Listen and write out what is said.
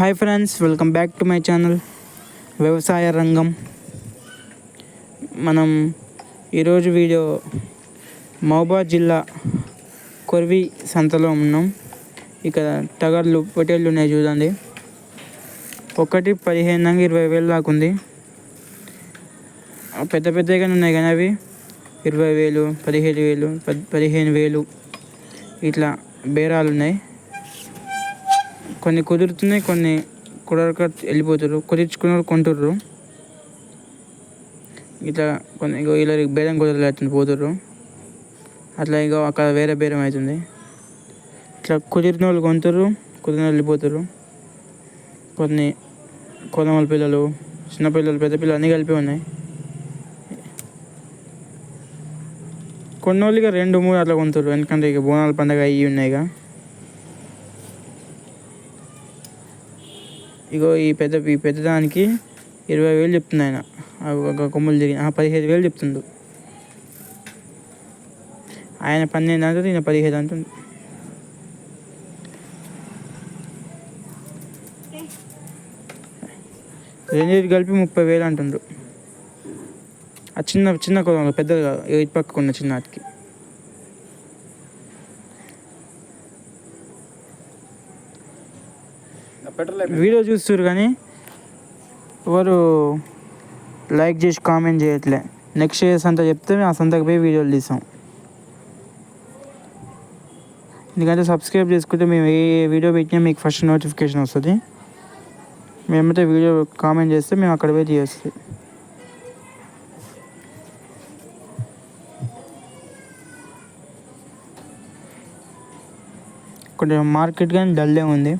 Hi friends welcome back to my channel వ్యవసాయ రంగం. మనం ఈరోజు వీడియో మహబాద్ జిల్లా కొర్వి సంతలో ఉన్నాం. ఇక్కడ టగర్లు పొటేళ్ళు ఉన్నాయి చూడండి. ఒకటి పదిహేను దాకా ఇరవై వేలు దాకా ఉంది. పెద్ద పెద్దగానే ఉన్నాయి కానీ అవి ఇరవై వేలు పదిహేను వేలు పది పదిహేను వేలు ఇట్లా బేరాలు ఉన్నాయి. కొన్ని కుదురుతున్నాయి కొన్ని కుదరక వెళ్ళిపోతారు కుదిర్చుకున్న వాళ్ళు కొంటుర్రు. ఇట్లా కొన్ని ఇగో ఇలా బేరం కుదరలేస్తుంది పోతుర్రు. అట్లా ఇగో అక్కడ వేరే బేరం అవుతుంది ఇట్లా కుదిరిన వాళ్ళు కొంటారు కుదిరిన వాళ్ళు వెళ్ళిపోతారు కొన్ని కొలమల పిల్లలు చిన్నపిల్లలు పెద్ద పిల్లలు అన్నీ కలిపి ఉన్నాయి. కొన్ని వాళ్ళు ఇక రెండు మూడు అట్లా కొంటారు ఎందుకంటే ఇక బోనాల పండగ అయ్యి ఉన్నాయిగా ఇగో ఈ పెద్ద ఈ పెద్దదానికి ఇరవై వేలు చెప్తుంది ఆయన. ఒక కొమ్ములు తిరిగి ఆ, పదిహేను వేలు చెప్తుండు. ఆయన పన్నెండు అంటుంది ఈయన పదిహేను అంటుంది. రెండింటి కలిపి ముప్పై వేలు అంటుండ్రు ఆ చిన్న చిన్న కొలం పెద్దది కాదు ఇటు పక్కకు ఉన్న వీడియో చూస్తారు కానీ ఎవరు లైక్ చేసి కామెంట్ చేయట్లే. నెక్స్ట్ ఏ సంత చెప్తే మేము ఆ సంతకు పోయి వీడియోలు తీసాం ఎందుకంటే సబ్స్క్రైబ్ చేసుకుంటే మేము ఏ వీడియో పెట్టినా మీకు ఫస్ట్ నోటిఫికేషన్ వస్తుంది. మేమైతే వీడియో కామెంట్ చేస్తే మేము అక్కడ పోయి తీయొస్తుంది కొంచెం మార్కెట్ కానీ డల్లే ఉంది.